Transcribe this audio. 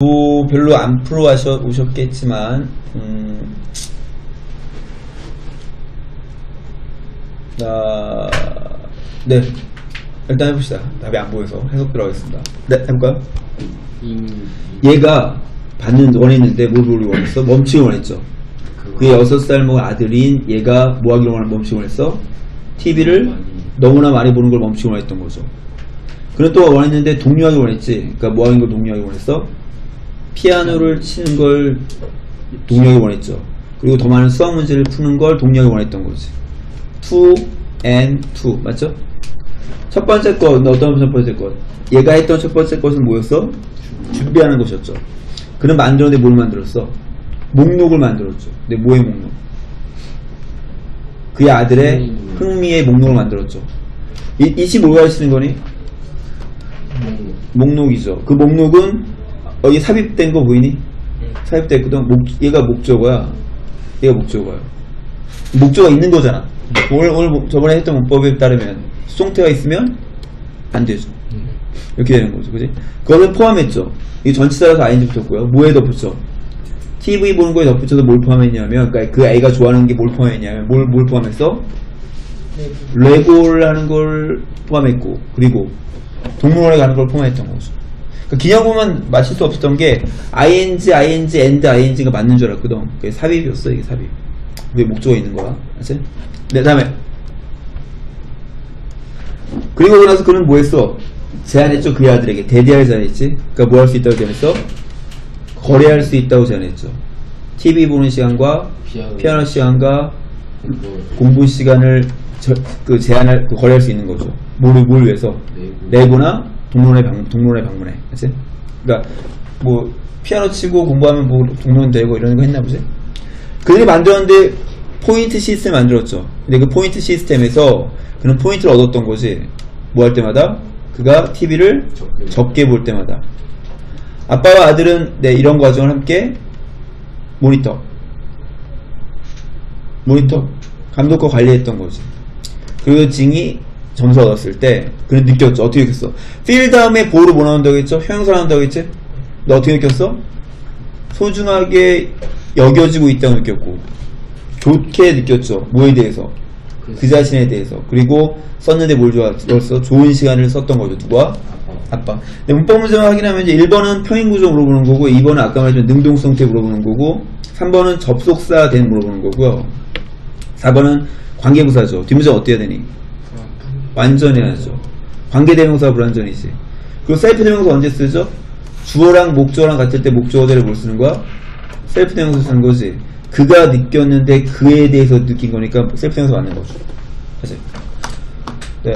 뭐 별로 안 풀어 하셔 오셨겠지만 음, 아, 네 일단 해봅시다 답이 안 보여서 해석 들어가겠습니다 네 해볼까요? 얘가 받는 원했는데 뭘 보기 원했어? 멈추기 원했죠 그의 6살 먹은 아들인 얘가 뭐 하기를 원한 멈추기 원했어? TV를 너무나 많이 보는 걸 멈추기 원했던 거죠 그는 또 원했는데 독려하기 원했지 그러니까 뭐 하는 걸 독려하기 원했어? 피아노를 치는 걸 독려하기 원했죠 그리고 더 많은 수학 문제를 푸는 걸 독려하기 원했던 거지 to and to 맞죠? 첫 번째 것 어떤 첫 번째 것 얘가 했던 첫 번째 것은 뭐였어? 준비하는 것이었죠 그는 만들었는데 뭘 만들었어? 목록을 만들었죠 근데 뭐의 목록? 그의 아들의 흥미의 목록을 만들었죠 이, 이시 뭘 가르치는 거니? 목록이죠 그 목록은 여기 삽입된 거 보이니? 삽입됐거든? 목, 얘가 목적어야. 얘가 목적어야 목적어가 있는 거잖아. 오늘, 오늘 목- 저번에 했던 문법에 따르면 수동태가 있으면 안 되죠. 이렇게 되는 거죠. 그지? 그거를 포함했죠. 이 전치사라서 ing 붙었고요. 뭐에 덧붙여? TV 보는 거에 덧붙여서 뭘 포함했냐면 그러니까 그 아이가 좋아하는 게 뭘 포함했냐면 뭘, 뭘 포함했어? 레고를 하는 걸 포함했고 그리고 동물원에 가는 걸 포함했던 거죠 그러니까 기념보면 맞힐 수 없었던 게 ing, ing, and ing가 맞는 줄 알았거든 그게 삽입이었어 이게 삽입 그게 목적어 있는 거야 알지? 네 다음에 그리고 나서 그는 뭐 했어? 제안했죠 그 아들에게 대대할 제안했지 그러니까 뭐 할 수 있다고 제안했어? 거래할 수 있다고 제안했죠 TV 보는 시간과 피아노. 피아노 시간과 뭐, 공부 시간을 저- 그 제한할 그 거래할 수 있는 거죠. 뭐를 뭘 위해서 레고. 레고나 동물원에 방 동물원에 방문해, 그렇지? 그러니까 뭐 피아노 치고 공부하면 뭐 동물원 되고 이런 거 했나 보지. 그들이 만들었는데 포인트 시스템 만들었죠. 근데 그 포인트 시스템에서 그는 포인트를 얻었던 거지. 뭐 할 때마다 그가 TV를 적게. 적게 볼 때마다 아빠와 아들은 네 이런 과정을 함께 모니터 모니터 감독과 관리했던 거지. 그 징이 점수 얻었을 때 그는 느꼈죠. 어떻게 느꼈어? 필 다음에 보로 뭐 나온다고 했죠? 형용사 나온다고 했지? 너 어떻게 느꼈어? 소중하게 여겨지고 있다고 느꼈고 좋게 느꼈죠. 뭐에 대해서? 그 자신에 대해서. 그리고 썼는데 뭘 좋아했어? 좋은 시간을 썼던 거죠. 누가? 아빠. 근데 문법 문제만 확인하면 이제 1번은 평행 구조 물어보는 거고 2번은 아까 말했던 능동성태 물어보는 거고 3번은 접속사 된 물어보는 거고요. 4번은 관계부사죠. 뒷문제 어떻게 해야 되니? 완전히 해야죠. 관계대명사 불완전이지. 그리고 셀프 대명사 언제 쓰죠? 주어랑 목적어랑 같을 때 목적어대를 뭘 쓰는 거야? 셀프 대명사 쓰는 거지. 그가 느꼈는데 그에 대해서 느낀 거니까 셀프 대명사 맞는 거죠. 그치? 네.